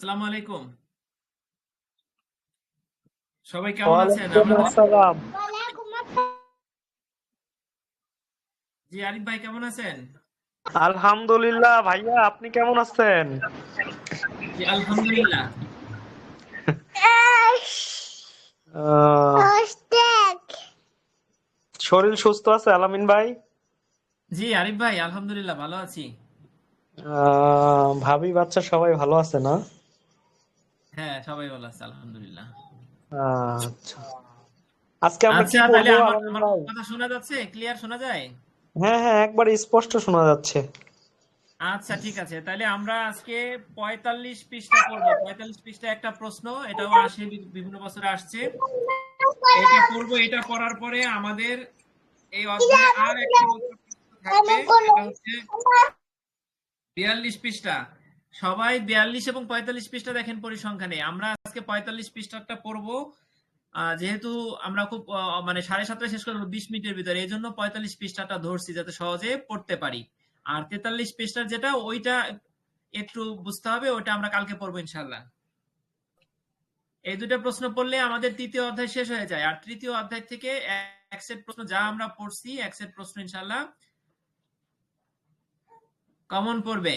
আসসালামু আলাইকুম। সবাই কেমন আছেন? আসসালাম। জি আরিফ ভাই কেমন আছেন? আলহামদুলিল্লাহ ভাইয়া আপনি কেমন আছেন? জি আলহামদুলিল্লাহ। শরীর সুস্থ আছে আলামিন ভাই? জি আরিফ ভাই আলহামদুলিল্লাহ ভালো আছি। আহ, ভাবি বাচ্চা সবাই ভালো আছে না? হ্যাঁ সবাই ভালো আছে আলহামদুলিল্লাহ। আচ্ছা। আজকে আমরা আচ্ছা তাহলে আমার কথা শোনা যাচ্ছে? ক্লিয়ার শোনা যায়? হ্যাঁ হ্যাঁ একবারে স্পষ্ট শোনা যাচ্ছে। আচ্ছা ঠিক আছে। তাহলে আমরা আজকে পঁয়তাল্লিশ পৃষ্ঠা পড়ব। পঁয়তাল্লিশ পৃষ্ঠা একটা প্রশ্ন এটাও আসে বিভিন্ন বছরে আসছে। এটা পড়ব এটা পড়ার পরে আমাদের এই অধ্যায়ে আর একটা থাকবে এটা হচ্ছে বিয়াল্লিশ পৃষ্ঠা। সবাই বিয়াল্লিশ এবং পঁয়তাল্লিশ পৃষ্ঠা দেখেন পরিসংখ্যানে। আমরা আজকে পঁয়তাল্লিশ পৃষ্ঠাটা পড়ব। যেহেতু আমরা খুব মানে সাড়ে সাতটা শেষ করব বিশ মিনিটের ভিতরে এই জন্য পঁয়তাল্লিশ পৃষ্ঠাটা ধরছি যাতে সহজে পড়তে পারি। আর তেতাল্লিশ পৃষ্ঠার যেটা, ওইটা একটু বুঝতে হবে, ওইটা আমরা কালকে পড়ব ইনশাল্লাহ এই দুটা প্রশ্ন পড়লে আমাদের তৃতীয় অধ্যায় শেষ হয়ে যায়। আর তৃতীয় অধ্যায় থেকে এক সেট প্রশ্ন যা আমরা পড়ছি, এক সেট প্রশ্ন ইনশাল্লাহ কমন পড়বে।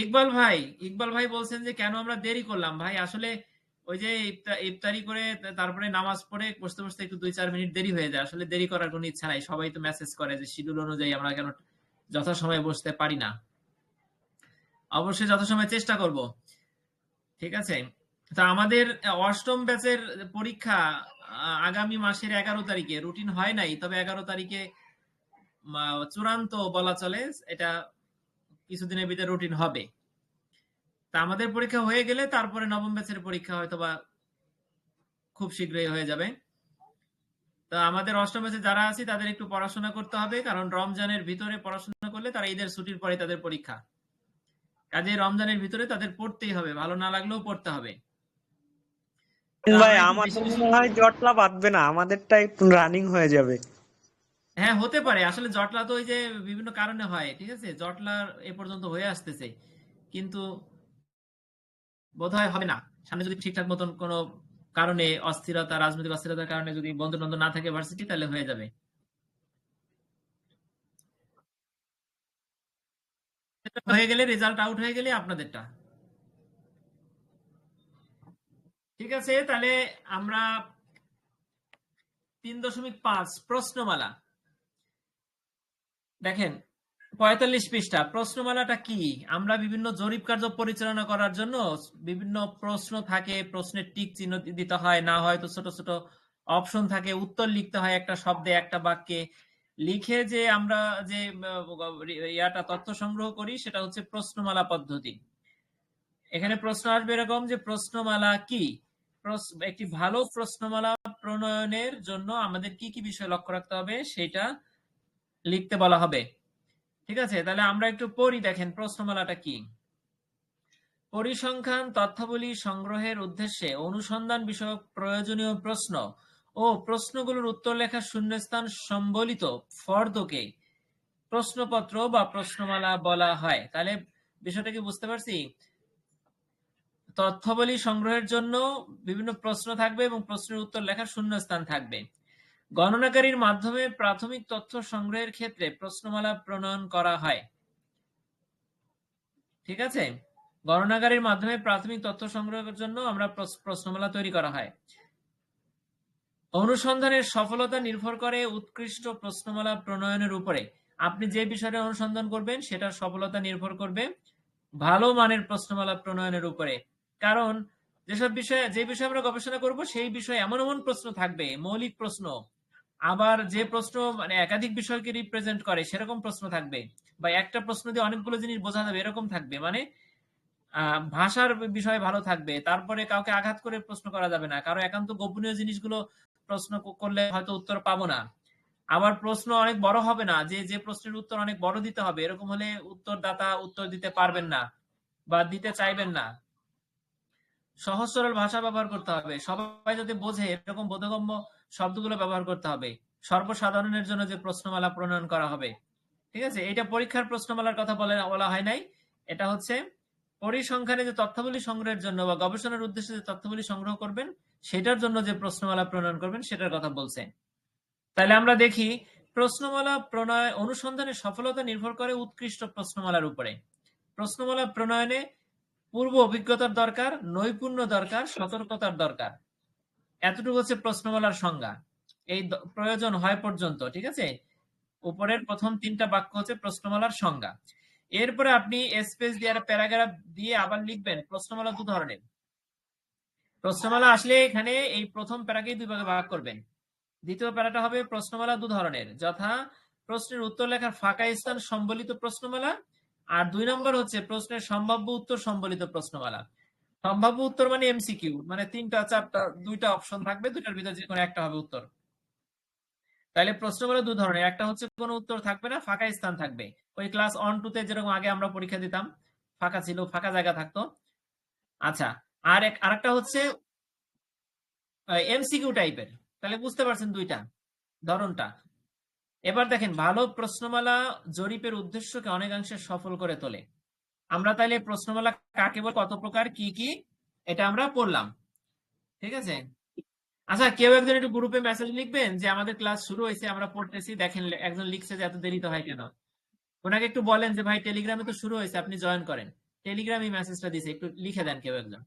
ইকবাল ভাই ইকবাল ভাই বলছেন যে, কেন আমরা দেরি করলাম ভাই? আসলে ওই যে ইফতারি করে তারপরে নামাজ পড়ে বসতে বসতে একটু দুই চার মিনিট দেরি হয়ে যায়। আসলে দেরি করার কোনো ইচ্ছা নাই। সবাই তো মেসেজ করে যে, শিডিউল অনুযায়ী আমরা কেন যথাসময়ে বসতে পারি না? অবশ্যই যথাসময়ে চেষ্টা করব। ঠিক আছে? তা আমাদের অষ্টম ব্যাচের পরীক্ষা আগামী মাসের এগারো তারিখে। রুটিন হয় নাই, তবে এগারো তারিখে চূড়ান্ত বলা চলে। এটা কিছুদিনের ভিতরে রুটিন হবে। তা আমাদের পরীক্ষা হয়ে গেলে তারপরে নবম ব্যাচের পরীক্ষা হয়তো বা খুব শীঘ্রই হয়ে যাবে। তো আমাদের অষ্টম ব্যাচে যারা আছি তাদের একটু পড়াশোনা করতে হবে কারণ রমজানের ভিতরে পড়াশোনা করলে তারা ঈদের ছুটির পরে তাদের পরীক্ষা। কাজে রমজানের ভিতরে তাদের পড়তেই হবে ভালো না লাগলেও পড়তে হবে। ভাই আমরা মনে হয় জটলা বাঁধবে না আমাদেরটা একটু রানিং হয়ে যাবে। হ্যাঁ হতে পারে। আসলে জটলা তো ওই যে বিভিন্ন কারণে হয়, ঠিক আছে? জটলা এ পর্যন্ত হয়ে আসতেছে। কিন্তু বোধহয় হবে না। সামনে যদি ঠিকঠাক মতন কোনো কারণে অস্থিরতা, রাজনৈতিক অস্থিরতার কারণে যদি বন্ধু না থাকে ভার্সিটি তাহলে হয়ে যাবে। হয়ে গেলে রেজাল্ট আউট হয়ে গেলে আপনাদেরটা। ঠিক আছে, তাহলে আমরা তিন দশমিক পাঁচ প্রশ্নমালা দেখেন, পঁয়তাল্লিশ পৃষ্ঠা, প্রশ্নমালাটা কি? আমরা বিভিন্ন জরিপ কার্য পরিচালনা করার জন্য বিভিন্ন প্রশ্ন থাকে, প্রশ্নের টিক চিহ্ন দিতে হয়, না হয় তো ছোট ছোট অপশন থাকে, উত্তর লিখতে হয় একটা শব্দে, একটা বাক্যে। লিখে যে আমরা যে ইয়াটা তথ্য সংগ্রহ করি, সেটা হচ্ছে প্রশ্নমালা পদ্ধতি। এখানে প্রশ্ন আসবে এরকম যে, প্রশ্নমালা কি? একটি ভালো প্রশ্নমালা প্রণয়নের জন্য আমাদের কি কি বিষয় লক্ষ্য রাখতে হবে? সেটা লিখতে বলা হবে। ঠিক আছে? তাহলে আমরা একটু পড়ি, দেখেন প্রশ্নমালাটা কি? পরিসংখ্যান, তথ্যাবলী, সংগ্রহের উদ্দেশ্যে অনুসন্ধান বিষয়ক প্রয়োজনীয় প্রশ্ন ও প্রশ্নগুলোর উত্তর লেখার শূন্যস্থান সম্বলিত ফর্দকে প্রশ্নপত্র বা প্রশ্নমালা বলা হয়। তাহলে বিষয়টা কি বুঝতে পারছি? তথ্যাবলী সংগ্রহের জন্য বিভিন্ন প্রশ্ন থাকবে এবং প্রশ্নের উত্তর লেখার শূন্যস্থান থাকবে। গণনাকারীর মাধ্যমে প্রাথমিক তথ্য সংগ্রহের ক্ষেত্রে প্রশ্নমালা প্রণয়ন করা হয়। ঠিক আছে? গণনাকারীর মাধ্যমে প্রাথমিক তথ্য সংগ্রহের জন্য আমরা প্রশ্নমালা তৈরি করা হয়। অনুসন্ধানের সফলতা নির্ভর করে উৎকৃষ্ট প্রশ্নমালা প্রণয়নের উপরে। আপনি যে বিষয়ে অনুসন্ধান করবেন, সেটার সফলতা নির্ভর করবে ভালো মানের প্রশ্নমালা প্রণয়নের উপরে। কারণ, যেসব বিষয়ে, যে বিষয়ে আমরা গবেষণা করব, সেই বিষয়ে এমন এমন প্রশ্ন থাকবে, মৌলিক প্রশ্ন। আবার যে প্রশ্ন মানে একাধিক বিষয়কে রিপ্রেজেন্ট করে, সেরকম প্রশ্ন থাকবে। বা একটা প্রশ্ন দিয়ে অনেকগুলো জিনিস বোঝা যাবে এরকম থাকবে। মানে ভাষার বিষয় ভালো থাকবে, তারপরে কাউকে আঘাত করে প্রশ্ন করা যাবে না। কারও একান্ত গোপনীয় জিনিসগুলো প্রশ্ন করলে হয়তো উত্তর পাবো না। আবার প্রশ্ন অনেক বড় হবে না, যে যে প্রশ্নের উত্তর অনেক বড় দিতে হবে, এরকম হলে উত্তরদাতা উত্তর দিতে পারবেন না বা দিতে চাইবেন না। সহজ সরল ভাষা ব্যবহার করতে হবে। সবাই যাতে বোঝে, এরকম বোধগম্য শব্দগুলো ব্যবহার করতে হবে। সর্বসাধারণের জন্য যে প্রশ্নমালা প্রণয়ন করা হবে। ঠিক আছে? এটা পরীক্ষার প্রশ্নমালার কথা বলে বলা হয় নাই। এটা হচ্ছে পরিসংখ্যানে যে তথ্যাবলী সংগ্রহের জন্য বা গবেষণার উদ্দেশ্যে যে তথ্যাবলী সংগ্রহ করবেন, সেটার জন্য যে প্রশ্নমালা প্রণয়ন করবেন, সেটার কথা বলছে। তাহলে আমরা দেখি, প্রশ্নমালা প্রণয় অনুসন্ধানের সফলতা নির্ভর করে উৎকৃষ্ট প্রশ্নমালার উপরে। প্রশ্নমালা প্রণয়নে পূর্ব অভিজ্ঞতার দরকার, নৈপুণ্য দরকার, সতর্কতার দরকার। এতটুকু হচ্ছে প্রশ্নমালার সংজ্ঞা। এই প্রয়োজন হয় পর্যন্ত, ঠিক আছে? উপরের প্রথম তিনটা বাক্য হচ্ছে প্রশ্নমালার সংজ্ঞা। এরপরে আপনি স্পেস দিয়ে আর প্যারাগ্রাফ দিয়ে আবার লিখবেন প্রশ্নমালা দু ধরনের। প্রশ্নমালা আসলে এখানে এই প্রথম প্যারাকেই দুই ভাগে ভাগ করবেন। দ্বিতীয় প্যারাটা হবে প্রশ্নমালা দু ধরনের, যথা প্রশ্নের উত্তর লেখার ফাঁকা স্থান সম্বলিত প্রশ্নমালা আর দুই নম্বর হচ্ছে প্রশ্নের সম্ভাব্য উত্তর সম্বলিত প্রশ্নমালা সম্ভাব্য উত্তর মানে এমসিকিউ মানে তিনটা, চারটা, দুইটা অপশন থাকবে, দুইটার ভিতরে যে কোনো একটা হবে উত্তর। তাহলে প্রশ্নমালা দু ধরনের, একটা হচ্ছে কোনো উত্তর থাকবে না, ফাঁকা স্থান থাকবে। ওই ক্লাস অন টু তে যেরকম আগে আমরা পরীক্ষা দিতাম, ফাঁকা ছিল, ফাঁকা জায়গা থাকতো। আচ্ছা আর এক, আরেকটা হচ্ছে এমসিকিউ টাইপের তাহলে বুঝতে পারছেন দুইটা, ধরনটা। এবার দেখেন, ভালো প্রশ্নমালা জরিপের উদ্দেশ্যকে অনেকাংশে সফল করে তোলে। আমরা তাহলে প্রশ্নমালা কাকে বল, কত প্রকার, কি কি, এটা আমরা পড়লাম। ঠিক আছে? আচ্ছা কেউ একজন একটু গ্রুপে মেসেজ লিখবেন যে, আমাদের ক্লাস শুরু হয়েছে, আমরা পড়তেছি। দেখেন, একজন লিখছে যে, এত দেরিতে হয় কেন? ওনাকে একটু বলেন যে, ভাই টেলিগ্রামে তো শুরু হয়েছে, আপনি জয়েন করেন। টেলিগ্রামে মেসেজটা দিছে, একটু লিখে দেন কেউ একজন।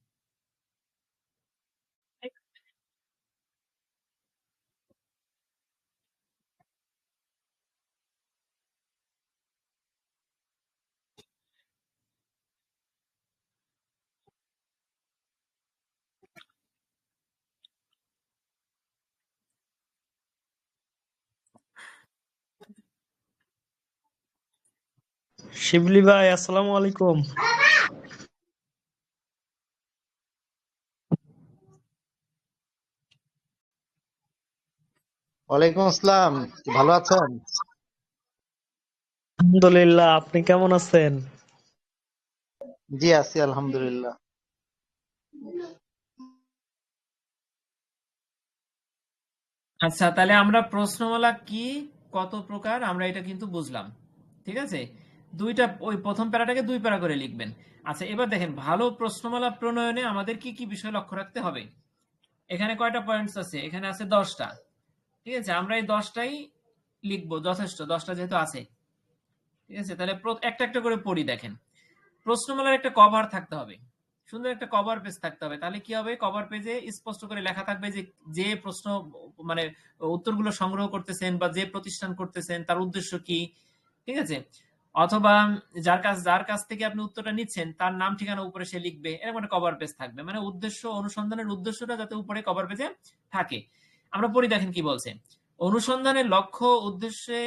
শিবলি ভাই আসসালামু আলাইকুম। ওয়ালাইকুম আসসালাম ভালো আছেন? আলহামদুলিল্লাহ আপনি কেমন আছেন? জি আছি আলহামদুলিল্লাহ। আচ্ছা তাহলে আমরা প্রশ্নমালা কি? কত প্রকার? আমরা এটা কিন্তু বুঝলাম। ঠিক আছে? দুইটা, ওই প্রথম প্যারাটাকে দুই প্যারা করে লিখবেন। আচ্ছা এবার দেখেন, ভালো প্রশ্নমালা প্রণয়নে আমাদের কি কি বিষয় লক্ষ্য রাখতে হবে? এখানে কয়টা পয়েন্টস আছে? এখানে আছে দশটা। ঠিক আছে, আমরা এই দশটাই লিখব, যথেষ্ট, দশটা যেহেতু আছে। ঠিক আছে, তাহলে একটা একটা করে পড়ি দেখেন। প্রশ্নমালার একটা কভার থাকতে হবে। সুন্দর একটা কভার পেজ থাকতে হবে। তাহলে কি হবে? কভার পেজে স্পষ্ট করে লেখা থাকবে যে যে প্রশ্ন মানে উত্তরগুলো সংগ্রহ করতেছেন বা যে প্রতিষ্ঠান করতেছেন, তার উদ্দেশ্য কি? ঠিক আছে? অথবা যার কাছ যার কাছ থেকে আপনি উত্তরটা নিচ্ছেন, তার নাম, ঠিকানা উপরে সে লিখবে। এরকম একটা কভার পেজ থাকবে। মানে উদ্দেশ্য, অনুসন্ধানের উদ্দেশ্যটা যাতে উপরে কভার পেজে থাকে। আমরা পড়ি, দেখেন কি বলছে। অনুসন্ধানের লক্ষ্য, উদ্দেশ্যে,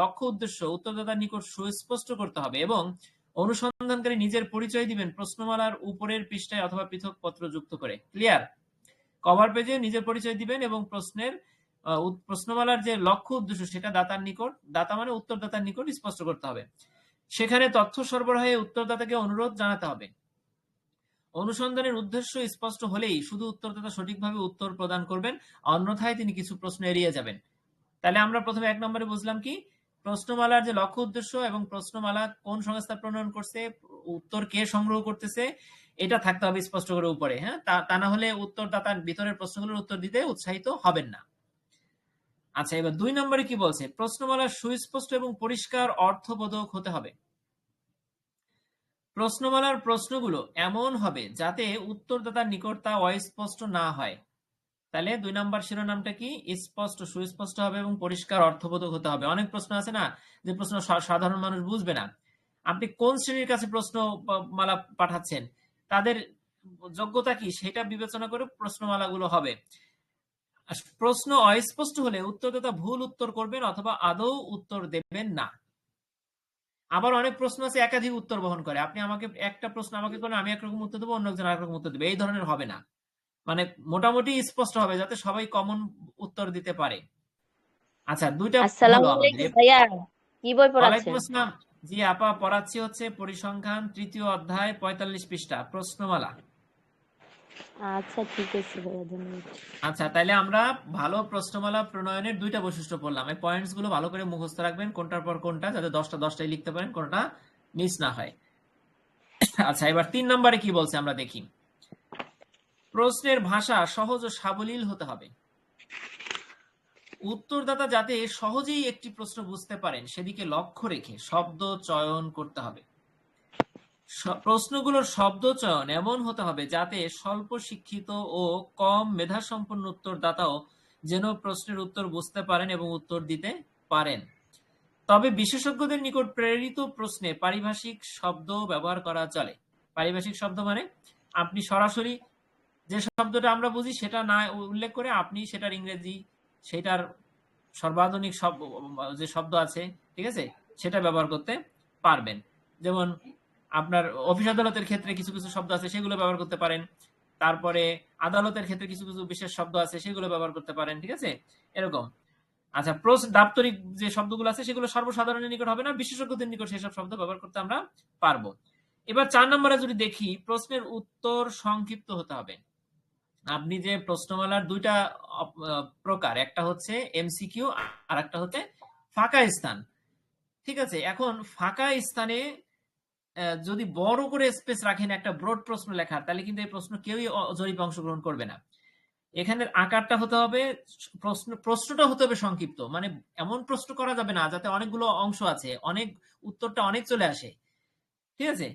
লক্ষ্য, উদ্দেশ্য, উত্তরদাতার নিকট সুস্পষ্ট করতে হবে এবং অনুসন্ধানকারী নিজের পরিচয় দিবেন প্রশ্নমালার উপরের পৃষ্ঠায় অথবা পৃথক পত্র যুক্ত করে। ক্লিয়ার কভার পেজে নিজের পরিচয় দিবেন এবং প্রশ্নের প্রশ্নমালার যে লক্ষ্য, উদ্দেশ্য, সেটা দাতার নিকট, দাতা মানে উত্তরদাতার নিকট স্পষ্ট করতে হবে। সেখানে তথ্য সরবরাহে উত্তরদাতাকে অনুরোধ জানাতে হবে। অনুসন্ধানের উদ্দেশ্য স্পষ্ট হলেই শুধু উত্তরদাতা সঠিকভাবে উত্তর প্রদান করবেন, অন্যথায় তিনি কিছু প্রশ্ন এড়িয়ে যাবেন। তাহলে আমরা প্রথমে এক নম্বরে বুঝলাম কি? প্রশ্নমালার যে লক্ষ্য উদ্দেশ্য এবং প্রশ্নমালা কোন সংস্থা প্রণয়ন করছে, উত্তর কে সংগ্রহ করতেছে, এটা থাকতে হবে স্পষ্ট করে উপরে হ্যাঁ? তা না হলে উত্তরদাতার ভিতরের প্রশ্নগুলোর উত্তর দিতে উৎসাহিত হবেন না। আচ্ছা এবার দুই নম্বরে কি বলছে? প্রশ্নমালার সুস্পষ্ট এবং পরিষ্কার অর্থবোধক হতে হবে। প্রশ্নমালার প্রশ্নগুলো এমন হবে যাতে উত্তরদাতার নিকট তা অস্পষ্ট না হয়। তাহলে দুই নাম্বার শিরোনামটা কি? স্পষ্ট, সুস্পষ্ট হবে এবং পরিষ্কার অর্থবোধক হতে হবে। অনেক প্রশ্ন আছে না যে প্রশ্ন সাধারণ মানুষ বুঝবে না। আপনি কোন শ্রেণির কাছে প্রশ্ন মালা পাঠাচ্ছেন? তাদের যোগ্যতা কি? সেটা বিবেচনা করে প্রশ্নমালাগুলো হবে। প্রশ্ন অস্পষ্ট হলে উত্তরদাতা ভুল উত্তর করবেন অথবা আদৌ উত্তর দেবেন না। আবার অনেক প্রশ্ন আছে একাধিক উত্তর বহন করে। আপনি আমাকে একটা প্রশ্ন আমাকে করেন আমি একরকম উত্তর দেবো অন্য একজন আরেক উত্তর দেবে। এই ধরনের হবে না। মানে মোটামুটি স্পষ্ট হবে যাতে সবাই কমন উত্তর দিতে পারে। আচ্ছা দুইটা কি বই পড়াচ্ছেন? জি আপা পড়াচ্ছি হচ্ছে পরিসংখ্যান তৃতীয় অধ্যায় পঁয়তাল্লিশ পৃষ্ঠা প্রশ্নমালা। আচ্ছা ঠিক আছে ভাইয়া আচ্ছা তাহলে আমরা ভালো প্রশ্নমালা প্রণয়নের দুইটা বৈশিষ্ট্য পড়লাম। এই পয়েন্টসগুলো ভালো করে মুখস্থ রাখবেন, কোনটার পর কোনটা, যাতে দশটা দশটাই লিখতে পারেন, কোনটা মিস না হয়। আচ্ছা এবার তিন নম্বরে কি বলছে আমরা দেখি। প্রশ্নের ভাষা সহজ ও সাবলীল হতে হবে। উত্তরদাতা যাতে সহজেই একটি প্রশ্ন বুঝতে পারেন, সেদিকে লক্ষ্য রেখে শব্দ চয়ন করতে হবে। প্রশ্নগুলোর শব্দ চয়ন এমন হতে হবে যাতে স্বল্প শিক্ষিত ও কম মেধাসম্পন্ন উত্তরদাতাও যেন প্রশ্নের উত্তর বুঝতে পারেন এবং উত্তর দিতে পারেন। তবে বিশেষজ্ঞদের নিকট প্রেরিত প্রশ্নে পারিভাষিক শব্দ ব্যবহার করা চলে। পারিভাষিক শব্দ মানে আপনি সরাসরি যে শব্দটা আমরা বুঝি সেটা না উল্লেখ করে আপনি সেটার ইংরেজি, সেটার সর্বাধুনিক শব্দ, যে শব্দ আছে, ঠিক আছে, সেটা ব্যবহার করতে পারবেন। যেমন আপনার অফিস আদালতের ক্ষেত্রে কিছু কিছু শব্দ আছে, সেগুলো ব্যবহার করতে পারেন। তারপরে আদালতের ক্ষেত্রে কিছু কিছু বিশেষ শব্দ আছে, সেগুলো ব্যবহার করতে পারেন, ঠিক আছে? এরকম। আচ্ছা প্রস দাপ্তরিক যে শব্দগুলো আছে, সেগুলো সর্বসাধারণের নিকট হবে না, বিশেষজ্ঞদের নিকট সেসব শব্দ ব্যবহার করতে আমরা পারব। এবার চার নম্বরে যদি দেখি, প্রশ্নের উত্তর সংক্ষিপ্ত হতে হবে। আপনি যে প্রশ্নমালার দুইটা প্রকার, একটা হচ্ছে এমসিকিউ আর একটা হচ্ছে ফাঁকা স্থান। ঠিক আছে? এখন ফাঁকা স্থানে যদি বড় করে স্পেস রাখেন একটা ব্রড প্রশ্ন লেখার, তাহলে কিন্তু এই প্রশ্ন কেউই জরিপে অংশগ্রহণ করবে না। এখানের আকারটা হতে হবে, প্রশ্ন, প্রশ্নটা হতে হবে সংক্ষিপ্ত। মানে এমন প্রশ্ন করা যাবে না, যাতে অনেকগুলো অংশ আছে, অনেক উত্তরটা অনেক চলে আসে। ঠিক আছে?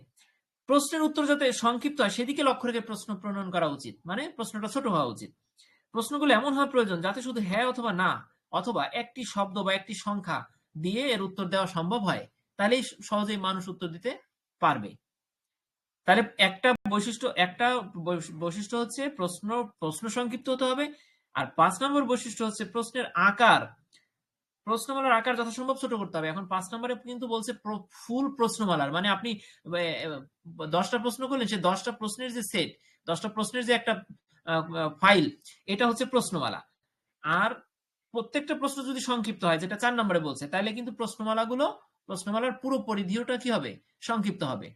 প্রশ্নের উত্তর যাতে সংক্ষিপ্ত হয়, সেদিকে লক্ষ্য রেখে প্রশ্ন প্রণয়ন করা উচিত। মানে প্রশ্নটা ছোট হওয়া উচিত। প্রশ্নগুলো এমন হওয়া প্রয়োজন, যাতে শুধু হ্যাঁ অথবা না, অথবা একটি শব্দ বা একটি সংখ্যা দিয়ে এর উত্তর দেওয়া সম্ভব হয়। তাহলেই সহজেই মানুষ উত্তর দিতে পারবে। তাহলে একটা বৈশিষ্ট্য একটা বৈশিষ্ট্য হচ্ছে প্রশ্ন প্রশ্ন সংক্ষিপ্ত হতে হবে। আর পাঁচ নম্বর বৈশিষ্ট্য হচ্ছে প্রশ্নের আকার। প্রশ্নমালার আকার যথাসম্ভব ছোট করতে হবে। এখন পাঁচ নম্বরে কিন্তু বলছে ফুল প্রশ্নমালার মানে আপনি দশটা প্রশ্ন করলেন, সে দশটা প্রশ্নের যে সেট, দশটা প্রশ্নের যে একটা ফাইল, এটা হচ্ছে প্রশ্নমালা আর প্রত্যেকটা প্রশ্ন যদি সংক্ষিপ্ত হয়, যেটা চার নম্বরে বলছে, তাহলে কিন্তু প্রশ্নমালাগুলো প্রশ্নমালার পুরো পরিধিটা কি হবে? সংক্ষিপ্ত হবে।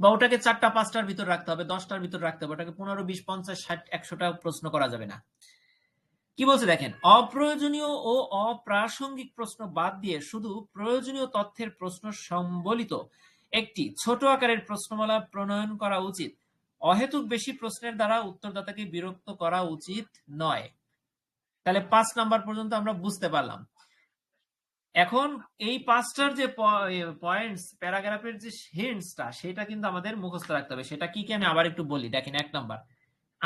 বা ওটাকে চারটা, পাঁচটার ভিতর রাখতে হবে, দশটার ভিতর রাখতে হবে, ওটাকে পনেরো, বিশ, পঞ্চাশ, ষাট, একশোটা প্রশ্ন করা যাবে না। কি বলছে দেখেন? অপ্রয়োজনীয় ও অপ্রাসঙ্গিক প্রশ্ন বাদ দিয়ে শুধু প্রয়োজনীয় তথ্যের প্রশ্ন সম্বলিত একটি ছোট আকারের প্রশ্নমালা প্রণয়ন করা উচিত। অহেতুক বেশি প্রশ্নের দ্বারা উত্তরদাতাকে বিরক্ত করা উচিত নয়। তাহলে পাঁচ নাম্বার পর্যন্ত আমরা বুঝতে পারলাম। এখন এই পাঁচটার যে পয়েন্টস প্যারাগ্রাফের যে হিন্টসটা সেটা কিন্তু আমাদের মুখস্থ রাখতে হবে। সেটা কি কি আমি আবার একটু বলি, দেখেন এক নাম্বার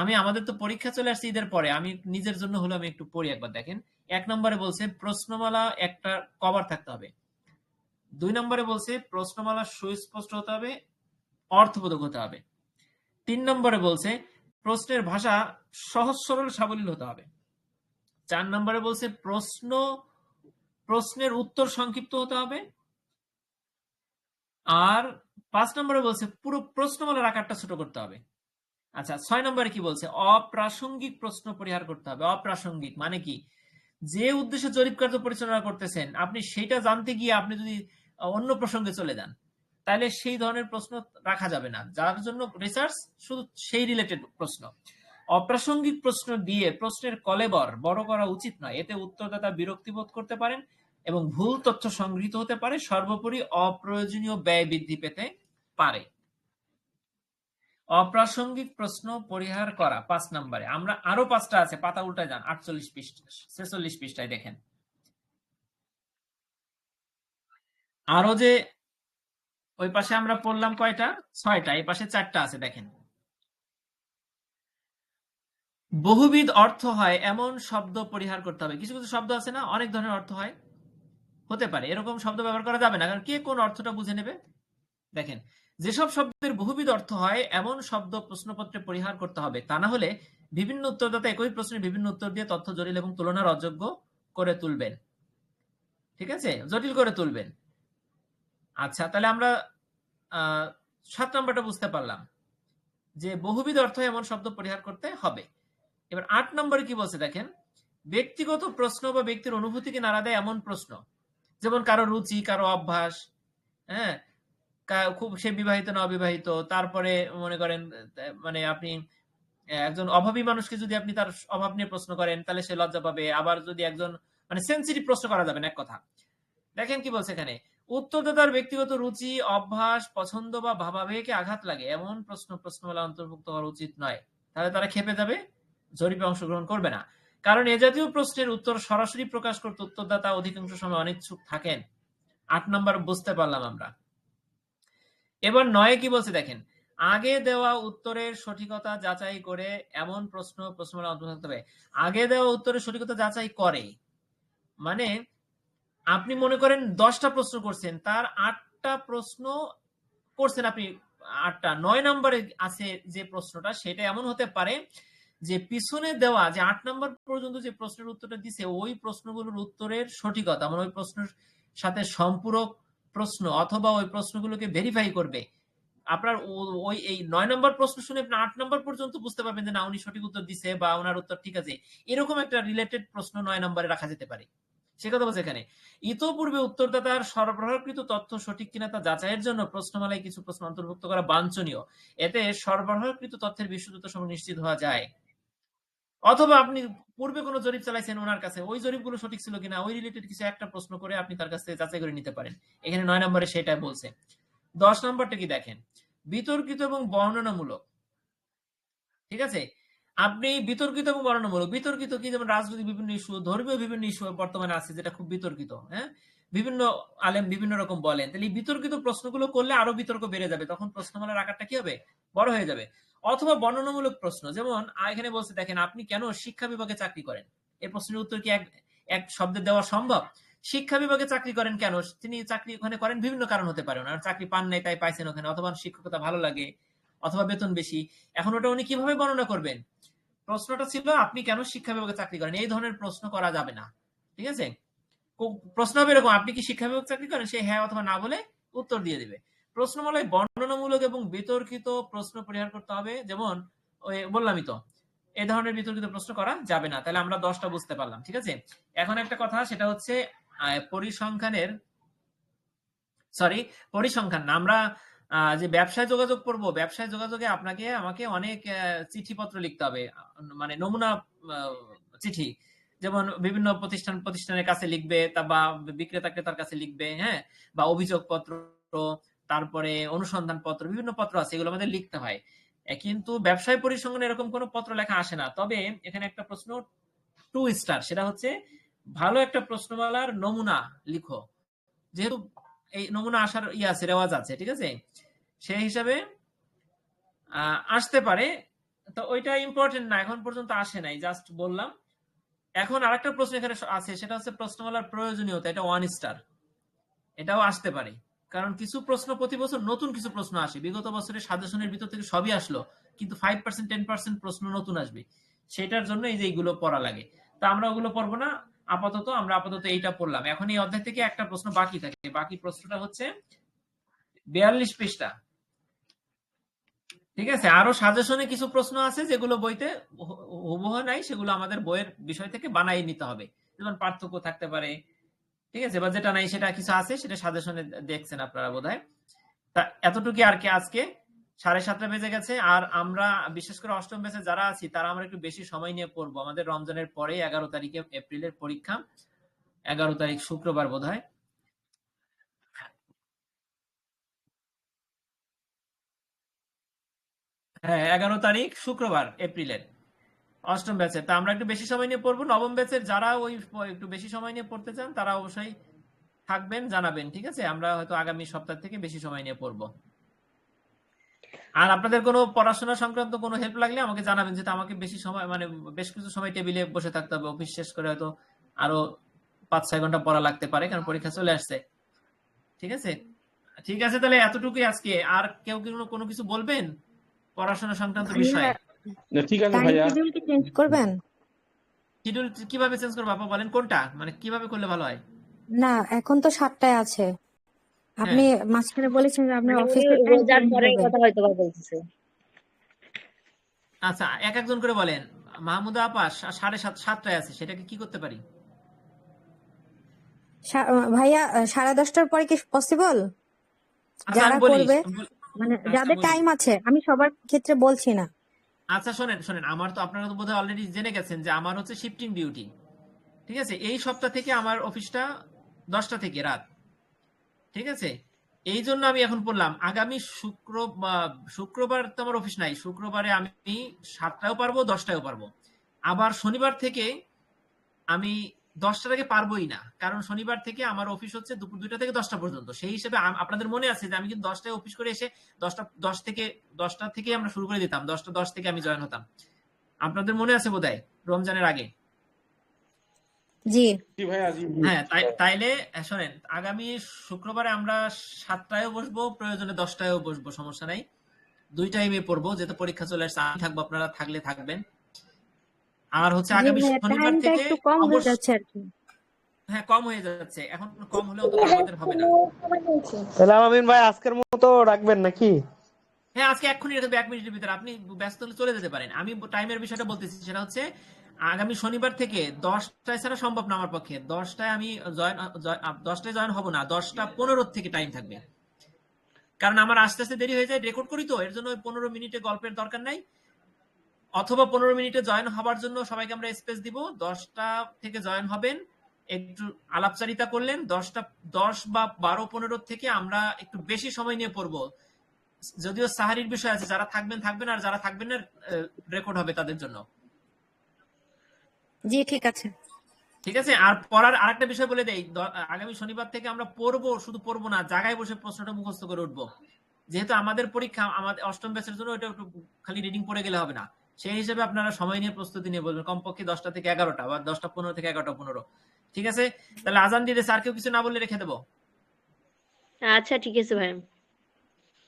আমি, আমাদের তো পরীক্ষা চলে আসছে ঈদের পরে, আমি নিজের জন্য হলো আমি একটু পড়ি একবার, দেখেন। এক নম্বরে বলছে, প্রশ্নমালা একটা কভার থাকতে হবে। দুই নম্বরে বলছে, প্রশ্নমালা সুস্পষ্ট হতে হবে, অর্থবোধক হতে হবে। তিন নম্বরে বলছে, প্রশ্নের ভাষা সহজ সরল সাবলীল হতে হবে। চার নম্বরে বলছে, প্রশ্ন প্রশ্নের উত্তর সংক্ষিপ্ত হতে হবে। আর পাঁচ নম্বরে বলছে, পুরো প্রশ্নমালার আকারটা ছোট করতে হবে। আচ্ছা ছয় নম্বরে কি বলছে? অপ্রাসঙ্গিক প্রশ্ন পরিহার করতে হবে। অপ্রাসঙ্গিক মানে কি? যে উদ্দেশ্যে জরিপ কার্য পরিচালনা করতেছেন, আপনি সেটা জানতে গিয়ে আপনি যদি অন্য প্রসঙ্গে চলে যান, তাহলে সেই ধরনের প্রশ্ন রাখা যাবে না। যার জন্য রিসার্চ শুধু সেই রিলেটেড প্রশ্ন। অপ্রাসঙ্গিক প্রশ্ন দিয়ে প্রশ্নের কলেবর বড় করা উচিত নয়। এতে উত্তরদাতা বিরক্তিবোধ করতে পারেন এবং ভুল তথ্য সংগৃহীত হতে পারে, সর্বোপরি অপ্রয়োজনীয় ব্যয় বৃদ্ধি পেতে পারে। অপ্রাসঙ্গিক প্রশ্ন পরিহার করা, পাঁচ নম্বরে। আমরা আরও পাঁচটা আছে, পাতা উল্টা যান, আটচল্লিশ পৃষ্ঠা, ছেচল্লিশ পৃষ্ঠায় দেখেন। আরও যে ওই পাশে আমরা পড়লাম কয়টা? ছয়টা, এই পাশে চারটা আছে, দেখেন। বহুবিধ অর্থ হয়, এমন শব্দ পরিহার করতে হবে। কিছু কিছু শব্দ আছে না, অনেক ধরনের অর্থ হয়। হতে পারে। এরকম শব্দ ব্যবহার করা যাবে না, কারণ কে কোন অর্থটা বুঝে নেবে? দেখেন, যেসব শব্দের বহুবিধ অর্থ হয়, এমন শব্দ প্রশ্নপত্রে পরিহার করতে হবে। তা না হলে বিভিন্ন উত্তরদাতা একই প্রশ্নের বিভিন্ন উত্তর দিয়ে তথ্য জটিল এবং তুলনার অযোগ্য করে তুলবেন। ঠিক আছে? জটিল করে তুলবেন। আচ্ছা তাহলে আমরা সাত নম্বরটা বুঝতে পারলাম, যে বহুবিধ অর্থ এমন শব্দ পরিহার করতে হবে। এবার আট নম্বরে কি বলছে দেখেন, ব্যক্তিগত প্রশ্ন বা ব্যক্তির অনুভূতিকে নাড়া দেয় এমন প্রশ্ন। যেমন কারও রুচি, কারও অভ্যাস হ্যাঁ? খুব, সে বিবাহিত না অবিবাহিত, তারপরে মনে করেন মানে আপনি একজন অভাবী মানুষকে যদি আপনি তার অভাব নিয়ে প্রশ্ন করেন, তাহলে সে লজ্জা পাবে। আবার যদি একজন মানে সেন্সিটিভ প্রশ্ন করা যাবে এক কথা। দেখেন কি বলছে এখানে? উত্তরদাতার ব্যক্তিগত রুচি, অভ্যাস, পছন্দ বা ভাবাবেগে আঘাত লাগে। এমন প্রশ্ন, প্রশ্নমালা অন্তর্ভুক্ত হওয়া উচিত নয়। তাহলে তারা খেপে যাবে, জরিপে অংশগ্রহণ করবে না। কারণ এ জাতীয় প্রশ্নের উত্তর সরাসরি প্রকাশ করতে উত্তরদাতা অধিকাংশ সময় অনিচ্ছুক থাকেন। আট নম্বর বুঝতে পারলাম আমরা। এবার নয়ে কি বলছে দেখেন, আগে দেওয়া উত্তরের সঠিকতা যাচাই করে এমন প্রশ্ন প্রশ্নমালা অন্তর্ভুক্ত হবে। আগে দেওয়া উত্তরের সঠিকতা যাচাই করে। মানে আপনি মনে করেন দশটা প্রশ্ন করছেন, তার আটটা প্রশ্ন করছেন আপনি, আটটা, নয় নম্বরে আছে যে প্রশ্নটা, সেটা এমন হতে পারে যে পিছনে দেওয়া, যে আট নম্বর পর্যন্ত যে প্রশ্নের উত্তরটা দিছে, ওই প্রশ্নগুলোর উত্তরের সঠিকতা মানে ওই প্রশ্নের সাথে সম্পূরক প্রশ্ন অথবা ওই প্রশ্নগুলোকে ভেরিফাই করবে। আপনার ওই, এই নয় নম্বর প্রশ্ন শুনে আপনি আট নম্বর পর্যন্ত বুঝতে পারবেন যে না, উনি সঠিক উত্তর দিছে বা ওনার উত্তর ঠিক আছে। এরকম একটা রিলেটেড প্রশ্ন নয় নম্বরে রাখা যেতে পারে। সে কথা বলছে এখানে। ইতোপূর্বে উত্তরদাতার সরবরাহকৃত তথ্য সঠিক কিনা তা যাচাইয়ের জন্য প্রশ্নমালায় কিছু প্রশ্ন অন্তর্ভুক্ত করা বাঞ্ছনীয়। এতে সরবরাহকৃত তথ্যের বিশুদ্ধতা সম্পর্কে নিশ্চিত হওয়া যায়। অথবা আপনি পূর্বে কোনো জরিপ চালাইছেন ওনার কাছে, ওই জরিপগুলো সঠিক ছিল কিনা, ওই রিলেটেড কিছু একটা প্রশ্ন করে আপনি তার কাছ যাচাই করে নিতে পারেন। এখানে নয় নম্বরে সেটাই বলছে। দশ নম্বরটা কি দেখেন? বিতর্কিত এবং বর্ণনামূলক। ঠিক আছে? আপনি বিতর্কিত এবং বর্ণনামূলক। বিতর্কিত কি? যেমন রাজনৈতিক বিভিন্ন ইস্যু ধর্মীয় বিভিন্ন ইস্যু বর্তমানে আছে যেটা খুব বিতর্কিত হ্যাঁ? বিভিন্ন আলেম বিভিন্ন রকম বলেন। তাহলে বিতর্কিত প্রশ্নগুলো করলে আরও বিতর্ক বেড়ে যাবে। তখন প্রশ্নমালার আকারটা কি হবে? বড় হয়ে যাবে। অথবা বর্ণনামূলক প্রশ্ন। যেমন এখানে বলছে, দেখেন, আপনি কেন শিক্ষা বিভাগে চাকরি করেন? এই প্রশ্নের উত্তর কি এক এক শব্দে দেওয়া সম্ভব? শিক্ষা বিভাগে চাকরি করেন কেন? তিনি চাকরি ওখানে করেন বিভিন্ন কারণ হতে পারে। ওনার চাকরি পান নাই, তাই পাইছেন ওখানে। অথবা শিক্ষকতা ভালো লাগে, অথবা বেতন বেশি। এখন ওটা উনি কীভাবে বর্ণনা করবেন? প্রশ্নটা ছিল, আপনি কেন শিক্ষা বিভাগে চাকরি করেন? এই ধরনের প্রশ্ন করা যাবে না। ঠিক আছে? প্রশ্ন হবে এরকম, আপনি কি শিক্ষা বিভাগ চাকরি করেন? সে হ্যাঁ অথবা না বলে উত্তর দিয়ে দিবে। প্রশ্নমালায় বর্ণনামূলক এবং বিতর্কিত প্রশ্ন পরিহার করতে হবে। যেমন বললামই তো এই ধরনের বিতর্কিত প্রশ্ন করা যাবে না। তাহলে আমরা দশটা বুঝতে পারলাম, ঠিক আছে? এখন একটা কথা, সেটা হচ্ছে পরিসংখ্যানের সরি পরিসংখ্যান। আমরা যে ব্যবসায় যোগাযোগ করব, ব্যবসায় যোগাযোগে আপনাকে, আমাকে অনেক চিঠিপত্র লিখতে হবে মানে নমুনা চিঠি। যেমন বিভিন্ন প্রতিষ্ঠান, প্রতিষ্ঠানের কাছে লিখবে, তা বা বিক্রেতা ক্রেতার কাছে লিখবে হ্যাঁ? বা অভিযোগ পত্র তারপরে অনুসন্ধান পত্র বিভিন্ন পত্র আছে, এগুলো আমাদের লিখতে হয়। কিন্তু ব্যবসায় পরিসংখ্যানে এরকম কোনো পত্র লেখা আসে না। তবে এখানে একটা প্রশ্ন, টু স্টার, সেটা হচ্ছে, ভালো একটা প্রশ্নমালার নমুনা লিখো। যেহেতু এই নমুনা আসার ইয়ে আছে, রেওয়াজ আছে, ঠিক আছে? সেই হিসাবে আসতে পারে। তো ওইটা ইম্পর্টেন্ট না, এখন পর্যন্ত আসে নাই জাস্ট বললাম। এখন আর একটা প্রশ্ন এখানে আছে, সেটা হচ্ছে প্রশ্নমালার প্রয়োজনীয়তা, এটা ওয়ান স্টার এটাও আসতে পারে। কারণ কিছু প্রশ্ন প্রতি বছর নতুন কিছু প্রশ্ন আসে। বিগত বছরের সাজেশনের ভিতর থেকে সবই আসলো, কিন্তু ফাইভ পার্সেন্ট টেন পার্সেন্ট প্রশ্ন নতুন আসবে। সেটার জন্য এই যে এইগুলো পড়া লাগে। তা আমরা ওগুলো পড়ব না। আপাতত আমরা আপাতত এইটা পড়লাম। এখন এই অধ্যায় থেকে একটা প্রশ্ন বাকি থাকে। বাকি প্রশ্নটা হচ্ছে বিয়াল্লিশ পৃষ্ঠা। ঠিক আছে? আরও সাজেশনে কিছু প্রশ্ন আছে যেগুলো বইতে হুবহু নাই। সেগুলো আমাদের বইয়ের বিষয় থেকে বানাই নিতে হবে। যেমন পার্থক্য থাকতে পারে ঠিক আছে? বা যেটা নাই সেটা কিছু আছে, সেটা সাজেশনে দেখছেন আপনারা বোধহয়। তা এতটুকু আর কি আজকে। সাড়ে সাতটা বেজে গেছে, আর আমরা বিশেষ করে অষ্টম ব্যাচে যারা আছি, তারা আমরা একটু বেশি সময় নিয়ে পড়ব। আমাদের রমজানের পরে এগারো তারিখে এপ্রিলের পরীক্ষা, এগারো তারিখ শুক্রবার বোধ হয় হ্যাঁ এগারো তারিখ শুক্রবার, এপ্রিলের। অষ্টম ব্যাচে তা আমরা একটু বেশি সময় নিয়ে পড়ব। নবম ব্যাচের যারা ওই একটু বেশি সময় নিয়ে পড়তে চান তারা অবশ্যই থাকবেন জানাবেন ঠিক আছে? আমরা হয়তো আগামী সপ্তাহ থেকে বেশি সময় নিয়ে পড়ব। আর আপনাদের কোনো পড়াশোনা সংক্রান্ত কোনো হেল্প লাগলে আমাকে জানাবেন যেটা আমাকে বেশি সময় মানে বেশ কিছু সময় টেবিলে বসে থাকতে হবে। অফিস শেষ করে হয়তো আরও পাঁচ ছয় ঘণ্টা পড়া লাগতে পারে কারণ পরীক্ষা চলে আসছে। ঠিক আছে? ঠিক আছে তাহলে এতটুকুই আজকে। আর কেউ কি কোনো- কোনো কিছু বলবেন? পড়াশোনা সংক্রান্ত বিষয়ে? না, ঠিক আছে ভাইয়া। শিডিউল কি চেঞ্জ করবেন? শিডিউল কীভাবে চেঞ্জ করব আপা বলেন? কোনটা? মানে কীভাবে করলে ভালো হয়? না এখন তো সাতটায় আছে। আপনি মাঝখানে বলেছেন যে অফিসের রোজার পরে কথা হয়তো বা বলতেছে। আচ্ছা এক একজন করে বলেন। মাহমুদা আপা সাড়ে সাত সাতটায় আছে সেটাকে কি করতে পারি? সা- ভাইয়া সাড়ে দশটার পরে কি পসিবল আচ্ছা যারা করবে মানে আচ্ছা, যাদের টাইম আছে আমি সবার ক্ষেত্রে বলছি না। আচ্ছা শোনেন শোনেন, আমার তো আপনারা তো বোধহয় অলরেডি জেনে গেছেন যে আমার হচ্ছে শিফটিং ডিউটি ঠিক আছে? এই সপ্তাহ থেকে আমার অফিসটা দশটা থেকে রাত, ঠিক আছে? এই জন্য আমি এখন বললাম, আগামী শুক্র শুক্রবার তো আমার অফিস নাই, শুক্রবারে আমি সাতটাও পারব দশটাও পারব। আবার শনিবার থেকে আমি দশটা থেকে পারবোই না। কারণ শনিবার থেকে আমার অফিস হচ্ছে দুপুর দুইটা থেকে দশটা পর্যন্ত। সেই হিসেবে আপনাদের মনে আছে যে আমি কিন্তু দশটায় অফিস করে এসে দশটা দশ থেকে দশটা থেকে আমরা শুরু করে দিতাম। দশটা দশ থেকে আমি জয়েন হতাম। আপনাদের মনে আছে বোধহয় রমজানের আগে? জি। হ্যাঁ তাই তাইলে শোনেন আগামী শুক্রবারে আমরা সাতটায়ও বসবো প্রয়োজনে দশটায়ও বসবো সমস্যা নাই। দুই টাইমে পড়ব যেহেতু পরীক্ষা চলে আসছে আমি থাকব আপনারা থাকলে থাকবেন। আর হচ্ছে আগামী শনিবার থেকে একটু কম হয়ে যাচ্ছে আর কি। হ্যাঁ কম হয়ে যাচ্ছে। এখন কম হলেও তো আমাদের হবে না। তাহলে আমিন ভাই আজকের মতো রাখবেন নাকি? হ্যাঁ আজকে এক্ষুনি রেখে দেবো, এক মিনিটের ভিতরে। আপনি ব্যস্ত হলে চলে যেতে পারেন। আমি টাইমের বিষয়টা বলতেছি সেটা হচ্ছে আগামী শনিবার থেকে দশটায় ছাড়া সম্ভব না আমার পক্ষে। দশটায় আমি জয়েন দশটায় জয়েন হব না। দশটা পনেরো থেকে টাইম থাকবে। কারণ আমার আস্তে আস্তে দেরি হয়ে যায়। রেকর্ড করি তো এর জন্য পনেরো মিনিটে গল্পের দরকার নাই। অথবা পনেরো মিনিটে জয়েন হবার জন্য সবাইকে আমরা স্পেস দিব। দশটা থেকে জয়েন হবেন। একটু আলাপচারিতা করলেন। দশটা দশ বা বারো পনেরো থেকে আমরা একটু বেশি সময় নিয়ে পড়ব। যদিও সাহারির বিষয় আছে যারা থাকবেন থাকবেন আর যারা থাকবেন না রেকর্ড হবে তাদের জন্য। জি ঠিক আছে। ঠিক আছে? আর পড়ার আরেকটা বিষয় বলে দেই। আগামী শনিবার থেকে আমরা পড়ব শুধু পড়ব না জায়গায় বসে প্রশ্নটা মুখস্থ করে উঠবো। যেহেতু আমাদের পরীক্ষা আমাদের অষ্টম ব্যাচের জন্য ওটা একটু খালি রিডিং পড়ে গেলে হবে না। সেই হিসেবে আপনারা সময় নিয়ে প্রস্তুতি নিয়ে বলবেন। কমপক্ষে দশটা থেকে এগারোটা বা দশটা পনেরো থেকে এগারোটা পনেরো। ঠিক আছে? তাহলে আজান দিলে স্যার কেউ কিছু না বললে রেখে দেবো। আচ্ছা ঠিক আছে ভাই।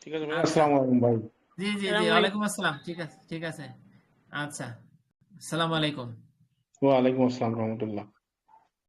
ঠিক আছে ভাই। আসসালামু আলাইকুম ভাই। জি জি জি। আলাইকুম। ওয়ালাইকুম আসসালাম। ঠিক আছে ঠিক আছে। আচ্ছা। আসসালামু আলাইকুম। ওয়া আলাইকুম আসসালাম রহমতুল্লাহ।